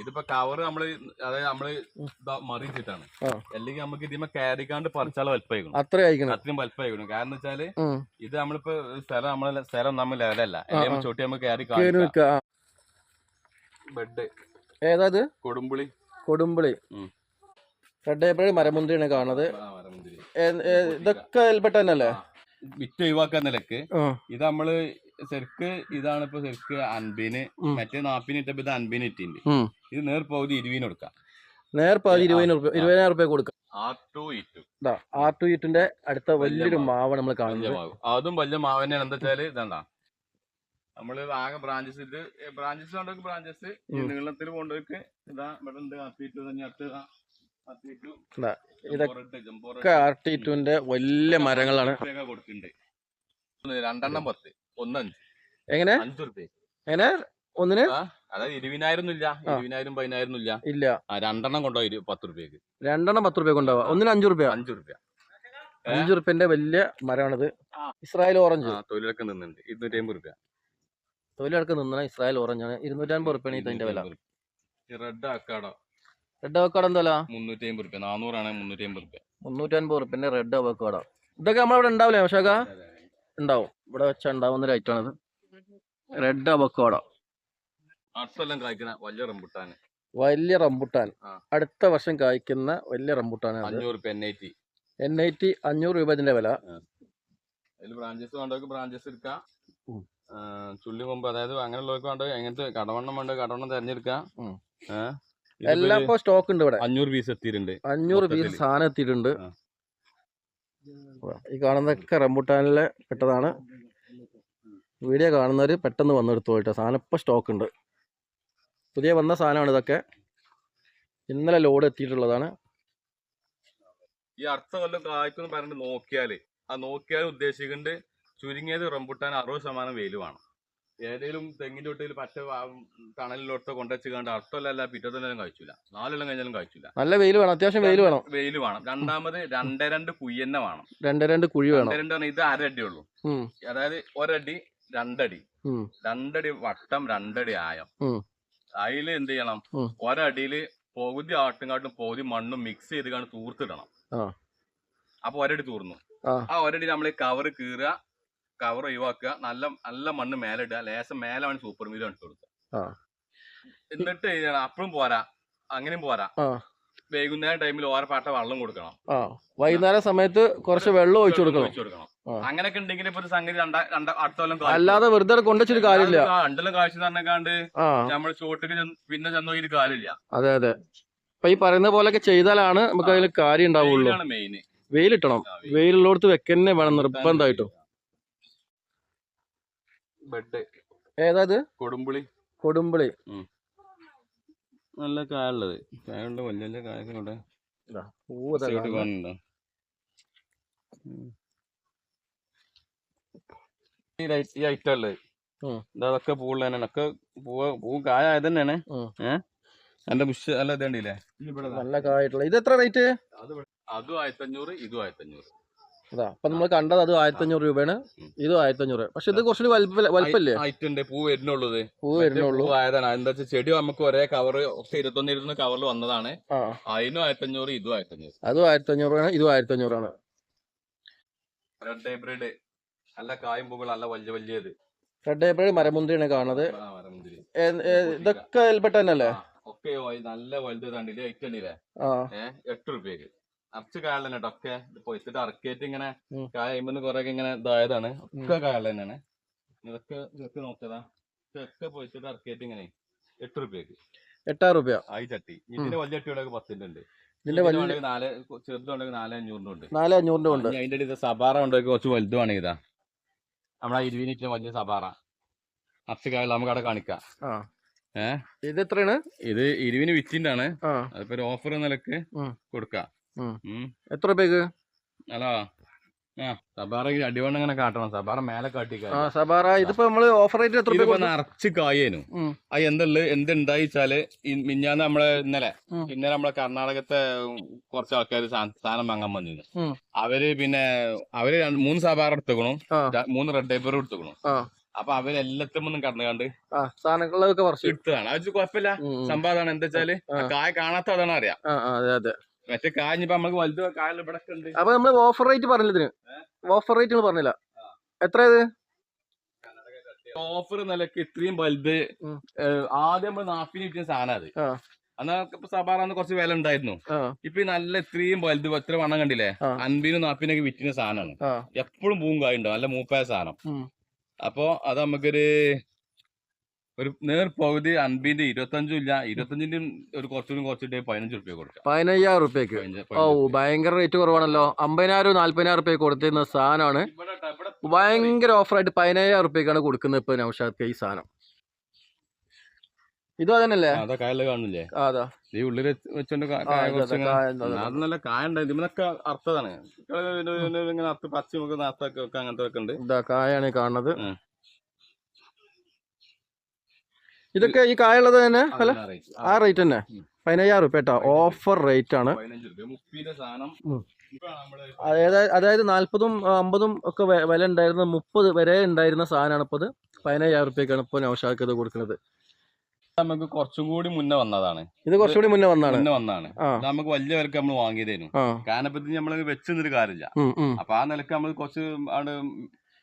ഇതിപ്പോ കവർ നമ്മൾ അതായത് നമ്മൾ മറിച്ചിട്ടാണ്. മറിയിച്ചിട്ടാണ്. അല്ലെങ്കിൽ നമുക്ക് ഇതിമ കയറിക്കാണ്ട് പറിച്ചാൽ വലുപ്പമായിക്കണം അത്ര അയക്കണം അത്രയും വലുപ്പമായിക്കണം കാരണം വെച്ചാൽ ഇത് നമ്മളിപ്പോ സ്ഥലം നമ്മളെ സ്ഥലം നമ്മൾ ലെവലല്ല. ചോട്ടി നമുക്ക് കയറി ബെഡ്. ഏതാ കൊടുമ്പുളി. കൊടുമ്പുളി. റെഡ് ഏപ്രിൽ മരമുന്തിരിയാണ് കാണുന്നത്. ഇതൊക്കെ അതിൽപ്പെട്ട തന്നെയല്ലേ? വിറ്റ് ഒഴിവാക്കാൻ നിലയ്ക്ക്. ഇത് നമ്മൾ ശരിക്ക് ഇതാണ് ഇപ്പൊ ശരിക്ക് അൻപിന് മറ്റേ നാപ്പിന് ഇട്ടപ്പോ ഇത് അൻപിന് ഇട്ടിണ്ട് ഇത് നേർ പകുതി ഇരുവിന് കൊടുക്കാം. നേർ പകുതി ഇരുപതിനായിരം റുപ്യ ഇരുപതിനായിരം റുപ്യ കൊടുക്കാം. ആർ ടു ഇറ്റു ഇതാ ആർ ടു ഈറ്റിന്റെ അടുത്ത വലിയൊരു മാവ്. നമ്മൾ കാണുന്നത്. അതും വലിയ മാവ് തന്നെയാണ്. എന്താ വെച്ചാൽ ഇതെന്താ? നമ്മൾ ആകെ ബ്രാഞ്ചസ് ഇത് ബ്രാഞ്ചസ് കൊണ്ടൊക്കെ ബ്രാഞ്ചസ് നീളത്തിൽ കൊണ്ടുപോയിട്ട് ഇതാ ഇവിടെ ഉണ്ട്. അത്തിട്ടു തന്നെ അടുത്ത് ഇതൊക്കെ ആർ ടി ടുവിന്റെ വലിയ മരങ്ങളാണ്. കൊടുക്കുന്നുണ്ട് രണ്ടെണ്ണം പത്ത്. ഒന്ന് അഞ്ച് എങ്ങനെ? അഞ്ചു റുപ്യ എങ്ങനെ? ഒന്നിന്? അതായത് ഇരുപതിനായിരം ഇല്ല. ഇരുപതിനായിരം പതിനായിരം ഇല്ല. ഇല്ല രണ്ടെണ്ണം കൊണ്ടുപോയി പത്ത് റുപ്യക്ക് രണ്ടെണ്ണം പത്ത് റുപ്യ കൊണ്ടുപോവാ ഒന്നിന് അഞ്ചു രൂപ അഞ്ചു റുപ്യ ഏ? അഞ്ചു റുപ്യന്റെ വലിയ മരമാണിത്. Israel orange. തൊഴിലൊക്കെ നിന്നുണ്ട് ഇരുന്നൂറ്റി അമ്പത് റുപ്യ തൊഴിലടക്കം നിന്ന ഇസ്രായേൽ ഓറഞ്ച് ആണ് ഇരുന്നൂറ്റമ്പത് റുപ്യാണ് ഇതിന്റെ വില. Red avocado red avocado? എന്താ വില മുന്നൂറ്റി അമ്പത് റുപ്യ നാനൂറാണ് മുന്നൂറ്റി അമ്പത് റുപ്യ മുന്നൂറ്റമ്പത് റുപ്യന്റെ റെഡ് അവക്കാടോ. ഇതൊക്കെ നമ്മളവിടെ ഉണ്ടാവില്ലേ പക്ഷേ ഉണ്ടാവും. ഇവിടെ വെച്ചാൽ ഉണ്ടാവുന്ന ഒരു ഐറ്റം ആണിത്. റെഡ് അബക്കോട വലിയ റംബുട്ടാൻ വലിയ റംബുട്ടാൻ. അടുത്ത വർഷം കായ്ക്കുന്ന വലിയ റംബുട്ടാൻ എൻ ഐ ടി അഞ്ഞൂറ് രൂപ ഇതിന്റെ വില. ബ്രാഞ്ചസ് വേണ്ടവർക്ക് ബ്രാഞ്ചസ് എടുക്കാം. ചുള്ളി കൊമ്പ് അതായത് അങ്ങനെയുള്ളവർക്ക് വേണ്ട എങ്ങനത്തെ കടവണ്ണം വേണ്ട കടവണ്ണം തിരഞ്ഞെടുക്കാം? എല്ലാം സ്റ്റോക്ക് ഉണ്ട് ഇവിടെ. അഞ്ഞൂറ് പീസ് എത്തിയിട്ടുണ്ട് അഞ്ഞൂറ് പീസ് സാധനം എത്തിയിട്ടുണ്ട്. ഈ കാണുന്നതൊക്കെ റംബുട്ടാനിലെ പെട്ടതാണ്. വീഡിയോ കാണുന്നവർ പെട്ടെന്ന് വന്നെടുത്തു പോയിട്ട്. സാധനം ഇപ്പം സ്റ്റോക്ക് ഉണ്ട്. പുതിയ വന്ന സാധനമാണ് ഇതൊക്കെ. ഇന്നലെ ലോഡ് എത്തിയിട്ടുള്ളതാണ്. ഈ അടുത്ത കൊല്ലം കായ്ക്കുന്നു പറഞ്ഞിട്ട് നോക്കിയാൽ ആ നോക്കിയാൽ ഉദ്ദേശിക്കുന്നുണ്ട് ചുരുങ്ങിയത് റംബുട്ടാൻ അറുപത് ശതമാനം വെയിൽ ഏതെങ്കിലും തെങ്ങിന്റെ ഒട്ടിൽ പച്ച തണലിലോട്ട് കൊണ്ടുവച്ച് കണ്ട് അടുത്തല്ല പിറ്റത്തെ കഴിച്ചില്ല. നാലെല്ലാം കഴിഞ്ഞാലും കഴിച്ചില്ല. നല്ല വെയിൽ വേണം അത്യാവശ്യം വെയിൽ വേണം. വെയിൽ വേണം. രണ്ടാമത് രണ്ട് രണ്ട് കുയ്യന്നെ വേണം. രണ്ട് രണ്ട് കുഴി വേണം. രണ്ട് രണ്ട് പറഞ്ഞാൽ ഇത് അരടി ഉള്ളൂ. അതായത് ഒരടി രണ്ടടി. രണ്ടടി വട്ടം രണ്ടടി ആയം. അതിൽ എന്ത് ചെയ്യണം. ഒരടിയിൽ പകുതി ആട്ടുംകാട്ടും പകുതി മണ്ണും മിക്സ് ചെയ്ത് കണ്ട് തൂർത്തിടണം. അപ്പൊ ഒരടി തൂർന്നു. ആ. ആ ഒരടി നമ്മൾ കവർ കീറുക കവർ ഒഴിവാക്കുക. നല്ല നല്ല മണ്ണ് മേലെ ഇടുക. ലേശം മേലെ വേണം സൂപ്പർ മീൽ ഇട്ട് കൊടുക്കുക. എന്നിട്ട് അപ്പഴും പോരാ. അങ്ങനെയും പോരാ. വൈകുന്നേരം ടൈമിൽ ഓരോ പാട്ട വെള്ളം കൊടുക്കണം. ആ. വൈകുന്നേരം സമയത്ത് കുറച്ച് വെള്ളം ഒഴിച്ചു കൊടുക്കണം. അങ്ങനെയൊക്കെ ഉണ്ടെങ്കിൽ ഇപ്പൊ സംഗതി അടുത്ത കൊല്ലം അല്ലാതെ വെറുതെ കൊണ്ടുവച്ചൊരു കാര്യമില്ല. രണ്ടെല്ലാം കാഴ്ച തന്നെക്കാണ്ട് നമ്മൾ ചോട്ടിക്ക് പിന്നെ ചെന്ന് ഒരു കാര്യമില്ല. അതെ അതെ. ഇപ്പൊ ഈ പറയുന്ന പോലെയൊക്കെ ചെയ്താലാണ് നമുക്ക് അതിൽ കാര്യം ഉണ്ടാവുള്ളൂ. മെയിൻ വെയിലിട്ടണം. വെയിലുള്ളടത്ത് വെക്കന്നെ വേണം നിർബന്ധമായിട്ടും. ബെഡ്. ഏതാത് കൊടുമ്പുളി. കൊടുമ്പുളി. നല്ല കായുള്ളത്. കായുണ്ട് വലിയ വലിയ കായൊക്കെ ഇവിടെ. ഈ ഐറ്റം ഉള്ളത് ഉം. ഇത് അതൊക്കെ പൂവുള്ള തന്നെയാണ്. ഒക്കെ പൂവ് പൂ കായത് തന്നെയാണ് ഏഹ് എന്റെ ബുഷ് അല്ല ഇതേണ്ടില്ലേ നല്ല കായിട്ടുള്ള ഇത് എത്ര റേറ്റ് അതും ആയിരത്തഞ്ഞൂറ് ഇതും ആയിരത്തഞ്ഞൂറ്. അതാ. അപ്പൊ നമ്മൾ കണ്ടത് അത് ആയിരത്തി അഞ്ഞൂറ് രൂപയാണ്. ഇത് ആയിരത്തി അഞ്ഞൂറ് പക്ഷെ ഇത് കുറച്ചുകൂടി വലുപ്പ വലുപ്പല്ലേ? ആയിട്ടുണ്ട് പൂ വരുന്നുള്ളത്. പൂ വരുന്നുള്ളൂ. ആയതാണ്. എന്താ വെച്ചാൽ ചെടി നമുക്ക് ഒരേ കവർ ഇരുപത്തൊന്ന് ഇരുന്ന് കവറിൽ വന്നതാണ്. അതിനും ആയിരത്തി അഞ്ഞൂറ് ഇതും ആയിരത്തി അഞ്ഞൂറ് അതും ആയിരത്തി അഞ്ഞൂറാണ് ഇതും ആയിരത്തി അഞ്ഞൂറാണ് റെഡ് ഹൈബ്രിഡ് നല്ല കായും പൂക്കൾ നല്ല വലിയ വലിയത്. റെഡ് ഹൈബ്രിഡ് മരമുന്തിരിയാണ് കാണുന്നത്. ഇതൊക്കെ അതിൽപ്പെട്ടല്ലേ തന്നെയല്ലേ ഒക്കെ നല്ല വലുത് കണ്ടില്ലേ? ആ. ഏഹ് എട്ട് റുപ്യക്ക് അറച്ച് കായൽ തന്നെ കേട്ടോ ഒക്കെ പൊയ്ത്തിട്ട് അറക്കേറ്റ് ഇങ്ങനെ കായുമ്പോ കൊറേ ഇങ്ങനെ ഇതായതാണ്. ഒക്കെ കായൽ തന്നെയാണ്. ഇതൊക്കെ ഇതൊക്കെ നോക്കിയതാ. ഇതൊക്കെ പൊയ്ത്തിട്ട് അറക്കേറ്റ് ഇങ്ങനെ എട്ട് റുപ്യക്ക് എട്ടാറ് രൂപ ആയി ചട്ടി ഇതിന്റെ വലിയ ചട്ടിയുടെ പത്തിന്റെ ഉണ്ട് ഇതിന്റെ വലിയ നാല് ചെറുതുണ്ടെങ്കിൽ നാല് അഞ്ഞൂറിന്റെ ഉണ്ട്. നാല് അഞ്ഞൂറിന്റെ ഉണ്ട്. അതിന്റെ ഇത് സബാറ ഉണ്ടെങ്കിൽ കുറച്ച് വലുതുമാണ് ഇതാ. നമ്മളെ ഇരുവിനിറ്റിന് വലിയ സബാറ. അറച്ച് കായൽ നമുക്ക് അവിടെ കാണിക്കാം. ആ. ഇത് എത്രയാണ്? ഇത് ഇരുവിന് വിറ്റിന്റെ ആണ് അതിപ്പോ ഒരു ഓഫർ നിലയ്ക്ക്. കൊടുക്കാം. എത്ര രൂപയ്ക്ക് അല്ലോ ആ സബാറ അടിവണ്ണം ഇങ്ങനെ കാട്ടണം. സബാറ മേലെ കാട്ടിക്കാ. സബാറ ഇതിപ്പോ നമ്മൾ ഓഫർ റേറ്റ് എത്ര രൂപ നിറച്ച് കായേനു. അത് എന്തുള്ളത് എന്തുണ്ടായി വെച്ചാൽ മിഞ്ഞാന്ന് നമ്മളെ ഇന്നലെ ഇന്നലെ നമ്മളെ കർണാടകത്തെ കുറച്ച് ആൾക്കാർ സാധനം വാങ്ങാൻ വന്നിരുന്നു. അവർ പിന്നെ അവർ മൂന്ന് സബാറ എടുത്തുക്കണു. മൂന്ന് റെഡ് ടൈപ്പർ എടുത്തുക്കണു. അപ്പൊ അവരെല്ലാത്തും ഒന്നും കടന്നുകാണ്ട് സാധനങ്ങളൊക്കെ കുറച്ച് ഇട്ടതാണ്. അത് കുഴപ്പമില്ല. സംഭവം എന്താ വെച്ചാൽ കായ കാണാത്ത അതാണ് അറിയാം മറ്റേ കാഞ്ഞിപ്പോ നമുക്ക് വലുത് കായൽ ഇവിടെ ഉണ്ട്. അപ്പൊ നമ്മൾ ഓഫർ റേറ്റ് പറഞ്ഞില്ല ഇതിന്? ഓഫർ റേറ്റ് പറഞ്ഞില്ല. എത്ര ഇത്? ഓഫർ നിലയ്ക്ക് ഇത്രയും വലുത്. ആദ്യം നമ്മൾ നാപ്പിന് കിട്ടിയ സാധനം അത്. അന്ന് സബാറാന്ന് കുറച്ച് വില ഉണ്ടായിരുന്നു. ഇപ്പൊ നല്ല ഇത്രയും വലുത് എത്ര വണ്ണം കണ്ടില്ലേ? അൻപിനും നാപ്പിനൊക്കെ വിറ്റിന സാധനമാണ്. എപ്പോഴും പൂങ്കായുണ്ടോ ഉണ്ടാവും. നല്ല മൂപ്പായ സാധനം. അപ്പോ അത് നമുക്കൊരു ഒരു നേർ പകുതി അൻപിന്റെ ഇരുപത്തഞ്ചും ഇല്ല. ഇരുപത്തഞ്ചിന്റെ ഒരു കുറച്ചുകൂടി കുറച്ചിട്ട് പതിനഞ്ച് റുപ്യ കൊടുക്കാം. പതിനയ്യായിരം റുപ്യക്ക് ഓ ഭയങ്കര റേറ്റ് കുറവാണല്ലോ. അമ്പതിനായിരം നാല്പതിനായിരം റുപ്യ കൊടുത്തിരുന്ന സാധനമാണ്. ഇവിടെ ട്ടോ, ഇവിടെ ഭയങ്കര ഓഫറായിട്ട് പതിനയ്യായിരം റുപ്യക്കാണ് കൊടുക്കുന്നത് ഇപ്പൊ നൗഷാദ് ഈ സാധനം. ഇതും അതന്നെയല്ലേ? അതാ കായൽ കാണുന്നില്ലേ? അതാ. ഈ ഉള്ളിൽ വെച്ചോണ്ട് നല്ല കായ ഉണ്ടായിരുന്നു ഇതിനൊക്കെ അർത്ഥതാണ്. ഇങ്ങനെ അർത്ഥ പച്ച അങ്ങനത്തെ ഒക്കെ ഉണ്ട്. ഇതാ കായാണ് കാണുന്നത്. ഇതൊക്കെ ഈ കായുള്ളത് തന്നെ? അല്ല ആ റേറ്റ് തന്നെ. പതിനയ്യായിരം റുപ്യ കേട്ടോ. ഓഫർ റേറ്റ് ആണ്. ഇപ്പൊ അതായത് അതായത് നാല്പതും അമ്പതും ഒക്കെ വില ഉണ്ടായിരുന്ന മുപ്പത് വരെ ഉണ്ടായിരുന്ന സാധനമാണ് ഇപ്പോൾ ഇത്. പതിനയ്യായിരം റുപ്യക്കാണ് ഇപ്പോൾ നൗഷാക്ക് ഇത് കൊടുക്കുന്നത്. നമുക്ക് കുറച്ചും കൂടി മുന്നേ വന്നതാണ്. ഇത് കുറച്ചുകൂടി മുന്നേ വന്നാണ് മുന്നേ വന്നതാണ്. നമുക്ക് വലിയ വിലക്ക് നമ്മൾ വാങ്ങിയതായിരുന്നു ആ. നമ്മൾ ഇപ്പൊ ഇത് വെച്ച് നിന്നൊരു കാര്യമില്ല അപ്പൊ ആ നിലയ്ക്ക് നമ്മൾ കുറച്ച്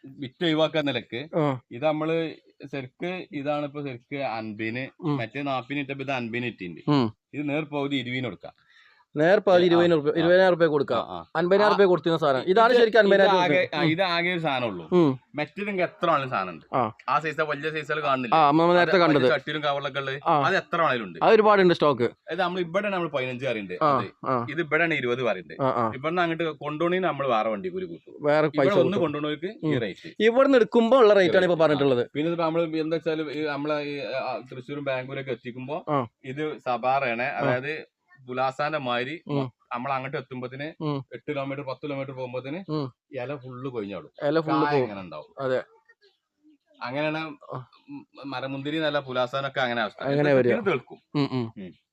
വിറ്റ് ഒഴിവാക്കാൻ നിലയ്ക്ക് ഇത് നമ്മൾ ശരിക്ക് ഇതാണ് ഇപ്പൊ ശരിക്ക് അൻപിന് മറ്റേ നാപ്പിന് ഇട്ടപ്പോ ഇത് അൻപിന് ഇട്ടിന്റെ. ഇത് നേർ പകുതി ഇരുപതിന് കൊടുക്കാം. നേർ പകുതി ആ, ഇരുപതിനായിരം റുപ്യ ഇരുപതിനായിരം റുപ്യ കൊടുക്കാം. അൻപതിനായിരം റുപ്യ കൊടുത്തിരുന്ന സാധനം. ഇതാണ് ഇത് ശരിക്കും അൻപതിനായിരം ഇത് ആകെ- ഒരു സാധനം ഉള്ളൂ. ഉം. മറ്റേതെങ്കിൽ എത്ര ആണെങ്കിലും സാധനം ഉണ്ട് ആ. സൈസ വലിയ സൈസുകൾ കാണുന്നില്ല. നമ്മൾ നേരത്തെ കണ്ടത്. ചട്ടിയിലും കവറിലൊക്കെ ഉള്ളത്. അത് എത്ര ആണെങ്കിലും ഉണ്ട്. അത് ഒരുപാടുണ്ട് സ്റ്റോക്ക് ഇത് നമ്മൾ ഇവിടെ നമ്മൾ പതിനഞ്ച് പറയുന്നുണ്ട് ആ ഇത് ഇവിടെ ഇരുപത് പറയുന്നുണ്ട് ഇവിടെ അങ്ങോട്ട് കൊണ്ടുപോകണേന് നമ്മൾ വേറെ വണ്ടി കൂലി കൂട്ടും. വേറെ പൈസ ഒന്ന്. കൊണ്ടുപോകണവർക്ക് ഈ. റേറ്റ് ഇവിടുന്ന് എടുക്കുമ്പോൾ ഉള്ള റേറ്റ് ആണ് ഇപ്പൊ പറഞ്ഞിട്ടുള്ളത്. പിന്നെ നമ്മൾ എന്താ വെച്ചാൽ നമ്മളെ തൃശ്ശൂരും ബാംഗ്ലൂരൊക്കെ എത്തിക്കുമ്പോ. ഇത് സബാറയാണ് അതായത് പുലാസാന്റെ മാതിരി നമ്മൾ അങ്ങോട്ട് എത്തുമ്പോത്തിന്. എട്ട് കിലോമീറ്റർ പത്ത് കിലോമീറ്റർ പോകുമ്പോത്തിന് ഇല ഫുള്ള് കൊഴിഞ്ഞോളും ഇല ഫുള്ള് എങ്ങനെ ഉണ്ടാവും അതെ. അങ്ങനെയാണ്. മരമുന്തിരി നല്ല പുലാസാനൊക്കെ അങ്ങനെ അങ്ങനെ ഇത് പിന്നെ തീർക്കും.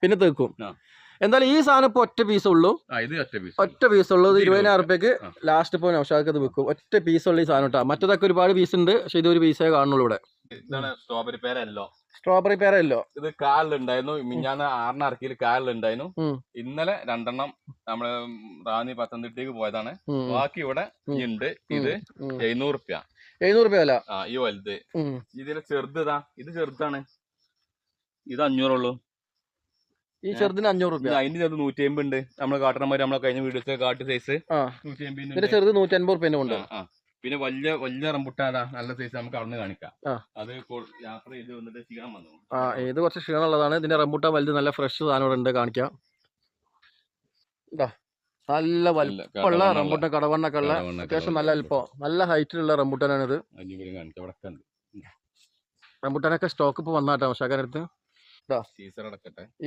പിന്നെ തീർക്കും എന്തായാലും ഈ സാധനം ഇപ്പൊ ഒറ്റ പീസ് ഉള്ളൂ. ഇത് ഒറ്റ പീസ് ഉള്ളത് ഇത് ഇരുപതിനായിരം റുപ്യക്ക് ലാസ്റ്റ് ഇപ്പൊ നൗഷാദ് വെക്കും ഒറ്റ പീസ് ഉള്ള ഈ സാധനം കേട്ടോ മറ്റേതൊക്കെ ഒരുപാട് പീസ് ഉണ്ട്. പക്ഷെ ഇതൊരു പീസേ കാണുള്ളൂ ഇവിടെ. സ്ട്രോബെറി പേരല്ലോ സ്ട്രോബെറി പേരല്ലോ ഇത് കാലിലുണ്ടായിരുന്നു. മിഞ്ഞാന്ന് ആറിന് അറക്കിയിൽ കാലിലുണ്ടായിരുന്നു. ഇന്നലെ രണ്ടെണ്ണം നമ്മൾ റാന്നി പത്തനംതിട്ടയ്ക്ക് പോയതാണ്. ബാക്കി ഇവിടെ ഉണ്ട് ഇത്. എഴുന്നൂറ് റുപ്യ എഴുന്നൂറ് റുപ്യ അല്ല ആ ഈ വലുത്. ഇതിലെ ചെറുത് ഇതാ. ഇത് ചെറുതാണ്. ഇത് അഞ്ഞൂറുള്ളൂ ഈ ചെറുതിന് അഞ്ഞൂറ് റുപ്യ. അതിന്റെ ചെറുത് നൂറ്റി അമ്പത് ഉണ്ട് നമ്മൾ കാട്ടണമാര് നമ്മളെ കഴിഞ്ഞ വീഡിയോസ് കാട്ടി സൈസ് നൂറ്റി അമ്പത് ചെറുത് നൂറ്റി അൻപത് റുപ്യന്റെ ഉണ്ട്. പിന്നെ വലിയ വലിയ റംബുട്ടാതാ നല്ല സൈസ് നമുക്ക് അവിടെ കാണിക്കാം. അത് യാത്ര ചെയ്ത് വന്നിട്ട് ക്ഷീണം വന്നു. ആ ഇത് കുറച്ച് ക്ഷീണമുള്ളതാണ്. ഇതിന്റെ റംബുട്ടാൻ വലുത് നല്ല ഫ്രഷ് സാധനം ഇവിടെ ഉണ്ട് കാണിക്കാം. നല്ല വലുപ്പമുള്ള റംബൂട്ടാൻ കടവണ്ണൊക്കെ ഉള്ള അത്യാവശ്യം നല്ല അല്പം നല്ല ഹൈറ്റിലുള്ള റംബുട്ടാനാണിത്. റംബുട്ടാനൊക്കെ സ്റ്റോക്ക് ഇപ്പൊ വന്നാട്ടോ പക്ഷേ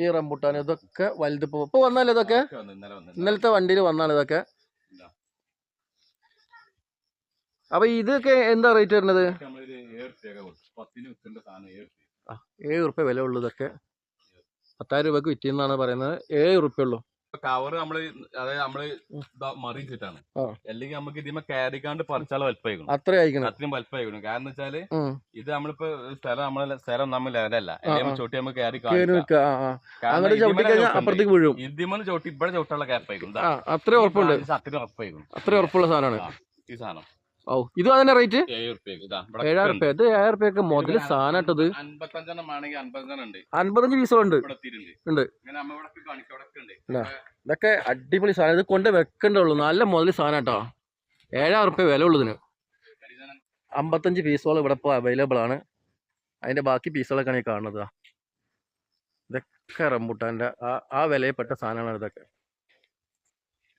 ഈ റംബുട്ടാൻ ഇതൊക്കെ വലുത് ഇപ്പൊ വന്നാലേ ഇതൊക്കെ? ഇന്നലത്തെ വണ്ടിയിൽ വന്നാണ് ഇതൊക്കെ. ഇതാ. അപ്പൊ ഇതൊക്കെ എന്താ റേറ്റ് വരുന്നത്? ഏഴ് റുപ്യ വില ഉള്ളു ഇതൊക്കെ. പത്തായിരം രൂപക്ക് വിറ്റിന്നാണ് പറയുന്നത്. ഏഴ് ഉറുപ്പ ഉള്ളു കവർ നമ്മൾ അതായത് നമ്മൾ മറിയിച്ചിട്ടാണ് അല്ലെങ്കിൽ നമുക്ക് ഇതിമ കയറിക്കാണ്ട് പറിച്ചാൽ അത്ര ആയിരിക്കണം അത്രയും കാരണം വെച്ചാൽ ഇത് നമ്മളിപ്പോ സ്ഥലം നമ്മളെ സ്ഥലം നമ്മൾ ലെവലല്ല. ചോട്ടി നമുക്ക്. അപ്പുറത്തേക്ക് വീഴും. ചോട്ടി ഇവിടെ ചോട്ടുള്ള അത്ര ഉറപ്പുണ്ട്. അത്ര ഉറപ്പുള്ള സാധനമാണ്. ഈ സാധനം. ഓ ഇത് അതിന്റെ റേറ്റ്? ഏഴായിരം. റുപ്യ ഇത് ഏഴായിരം റുപ്യൊക്കെ മുതൽ സാധനം ഇട്ടത്. അൻപത്തഞ്ചെണ്ണം ആണെങ്കിൽ അൻപത്തഞ്ചെണ്ണം ഉണ്ട്. അൻപത്തഞ്ച് എത്തിയിട്ടുണ്ട്. ഉണ്ട്. ഉണ്ട്. ഇതൊക്കെ അടിപൊളി സാധനം. ഇത് കൊണ്ട് വെക്കണ്ടേ ഉള്ളൂ നല്ല മുതൽ സാധനം കേട്ടോ. ഏഴായിരം റുപ്യ വില ഉള്ളതിന് അമ്പത്തഞ്ച് പീസുകൾ ഇവിടെ ഇപ്പോൾ അവൈലബിൾ ആണ്. അതിന്റെ ബാക്കി പീസുകളൊക്കെയാണ് ഈ കാണുന്നത്. ഇതൊക്കെ റംബുട്ടാന്റെ ആ ആ വിലയിൽപ്പെട്ട സാധനമാണ് ഇതൊക്കെ.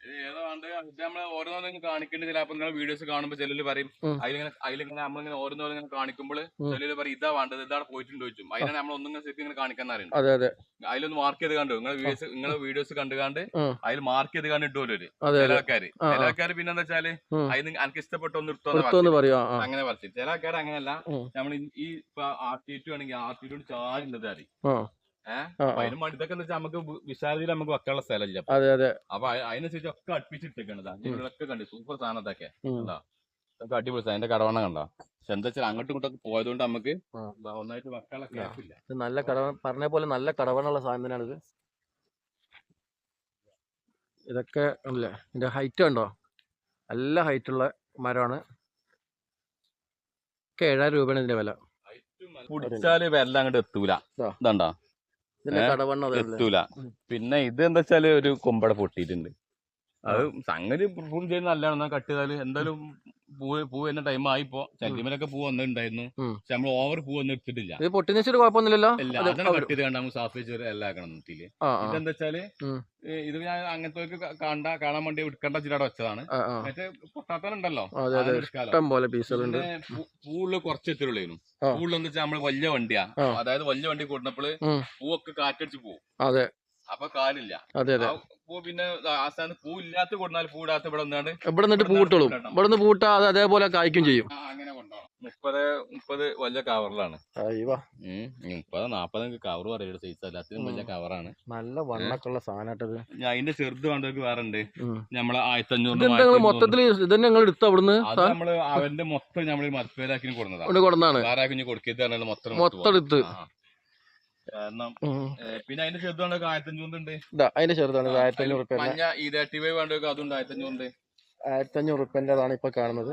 ഇത് ഏതോ വേണ്ട ഇത് നമ്മൾ ഓരോന്നും കാണിക്കേണ്ട ചിലപ്പോ നിങ്ങൾ വീഡിയോസ് കാണുമ്പോ ചിലര് പറയും. അതിലിങ്ങനെ അതിലിങ്ങനെ നമ്മളിങ്ങനെ ഓരോന്നോരോങ്ങനെ കാണിക്കുമ്പോൾ ഉം. ചിലര് പറയും ഇതാ വേണ്ടത് ഇതാണ് പോയിട്ടുണ്ട് ചോദിച്ചും. അതിനാണ് നമ്മൾ ഒന്നും ശരിക്കും ഇങ്ങനെ കാണിക്കാൻ അറിയുന്നത് അതെ അതെ. അതിലൊന്ന് മാർക്ക് ചെയ്ത് കണ്ടു. നിങ്ങൾ വീഡിയോസ് നിങ്ങളെ വീഡിയോസ് കണ്ടുകാണ്ട്. അതിൽ മാർക്ക് ചെയ്ത് കണ്ട് ഇട്ടു ഒരു അതെ ചില ആൾക്കാര്. ചില. ആൾക്കാര് പിന്നെ എന്താ വെച്ചാൽ. അതിന് എനിക്ക് ഇഷ്ടപ്പെട്ടൊന്ന് നിർത്തുമെന്ന് ഇട്ടോന്ന് പറയാ. അങ്ങനെ പറഞ്ഞു ചില ആൾക്കാർ അങ്ങനെയല്ല. നമ്മൾ ഈ ഇപ്പൊ ആർട്ടിറ്റ് ആണെങ്കിൽ ആർട്ടിറ്റോട് ചാടുന്നത് അറിയും ആ ഏഹ് ആ, അപ്പൊ. അതിന് വെച്ചാൽ നമുക്ക് വിശാലതയിൽ നമുക്ക് വെക്കാനുള്ള സ്ഥലമില്ല അതെ അതെ. അപ്പൊ അതിനനുസരിച്ച് ഒക്കെ അടുപ്പിച്ചിട്ടേക്കണതാ കണ്ടു സൂപ്പർ സാധനത്തൊക്കെ. എന്താ ഇതൊക്കെ അടിപൊളി സാധനം. എന്റെ കടവണ കണ്ടോ? പക്ഷെ എന്താ വെച്ചാൽ അങ്ങോട്ടും ഇങ്ങോട്ടൊക്കെ പോയതുകൊണ്ട് നമുക്ക് ഒന്നായിട്ട് വെക്കാനുള്ള നല്ല കടവ പറഞ്ഞ പോലെ നല്ല കടവണുള്ള സാധനം തന്നെയാണ് ഇത്. ഇതൊക്കെ അല്ലേ ഇതിന്റെ ഹൈറ്റ് ഉണ്ടോ നല്ല ഹൈറ്റ് ഉള്ള മരമാണ്. ഒക്കെ ഏഴായിരം രൂപയാണ് ഇതിന്റെ വില. അങ്ങോട്ട് എത്തൂല. ഇതണ്ടോ? എത്തൂല. പിന്നെ ഇത് എന്താ വെച്ചാൽ ഒരു കൊമ്പട പൊട്ടിയിട്ടുണ്ട്. അത് സംഗതി ഫുൾ ചെയ്യുന്ന നല്ലതാണ് കട്ട് ചെയ്താൽ എന്തായാലും പൂ പൂ വരുന്ന ടൈം ആയിപ്പോ ചെല്ലിമലൊക്കെ പൂ വന്നിട്ടുണ്ടായിരുന്നു. പക്ഷെ നമ്മൾ ഓവർ പൂ ഒന്നും എടുത്തിട്ടില്ല. ഇത് പൊട്ടിന്ന് വെച്ചിട്ട് കുഴപ്പമൊന്നുമില്ലല്ലോ? ഇല്ല അത് അതാണ് അവര്- കട്ട് ചെയ്ത് കണ്ട നമുക്ക് സാഫ് വെച്ച് എല്ലാം ആക്കണം നിർത്തിയിൽ ഇതെന്താ വെച്ചാൽ ഇത് ഞാൻ അങ്ങനത്തെ കണ്ട കാണാൻ വേണ്ടി എടുക്കേണ്ട ചിലവിടെ വെച്ചതാണ്. പൊട്ടാത്തോലെ മറ്റേ പൊട്ടാത്തനുണ്ടല്ലോ പോലെ പീസുകളുണ്ട് പൂൾ കുറച്ച് എത്തിയുള്ളൂ. പൂവുള്ള വെച്ചാൽ നമ്മൾ വലിയ വണ്ടിയാ. അതായത് വലിയ വണ്ടി കൊടുന്നപ്പോൾ ഉം. പൂവൊക്കെ കാറ്റടിച്ച് പോകും അതെ. അപ്പൊ കാലില്ല. അതെ അതെ. പൂ പിന്നെ ആസ്ഥാനത്ത് സ്ഥാനത്ത് പൂ ഇല്ലാത്ത കൊടുന്നാൽ പൂ ഇടാത്ത ഇവിടെ നിന്നാണ്ട് ഇവിടെ നിന്നിട്ട് പൂട്ടോളും ഇവിടെ നിന്ന് പൂട്ടാ അത് അതേപോലെ കായ്ക്കും ചെയ്യും. അങ്ങനെ കൊണ്ടുപോകണം മുപ്പത് മുപ്പത് വലിയ കവറിലാണ്. മുപ്പത് നാപ്പത് കവർ പറയുന്നത് സൈസ് എല്ലാത്തിനും വലിയ കവറാണ്. നല്ല വണ്ണക്കുള്ള സാധനമായിട്ടത് അതിന്റെ ചെറുത് വേണ്ടവർക്ക് വേറെ ഉണ്ട്. നമ്മളെ ആയിരത്തി അഞ്ഞൂറ് മൊത്തത്തിൽ ഇതന്നെ നിങ്ങൾ എടുത്തു അവിടുന്ന്? അത് നമ്മൾ അവന്റെ മൊത്തം നമ്മൾ മത്പേരാക്കി കൊടുക്കുന്നതാണ് കൊടുക്കുന്നതാണ് കൊടുക്കരുത് പറഞ്ഞാൽ മൊത്തം മൊത്തം എടുത്ത്. കാരണം. പിന്നെ അതിന്റെ ചെറുതാണ് വേണ്ടവർക്ക് ആയിരത്തി അഞ്ഞൂറുണ്ട് അതിന്റെ ചെറുതാണ് ആയിരത്തഞ്ഞൂറ് ആയിരത്തഞ്ഞൂറ് റുപ്യ മഞ്ഞ അതുണ്ട് റുപ്യന്റെതാണ് ഇപ്പൊ കാണുന്നത്.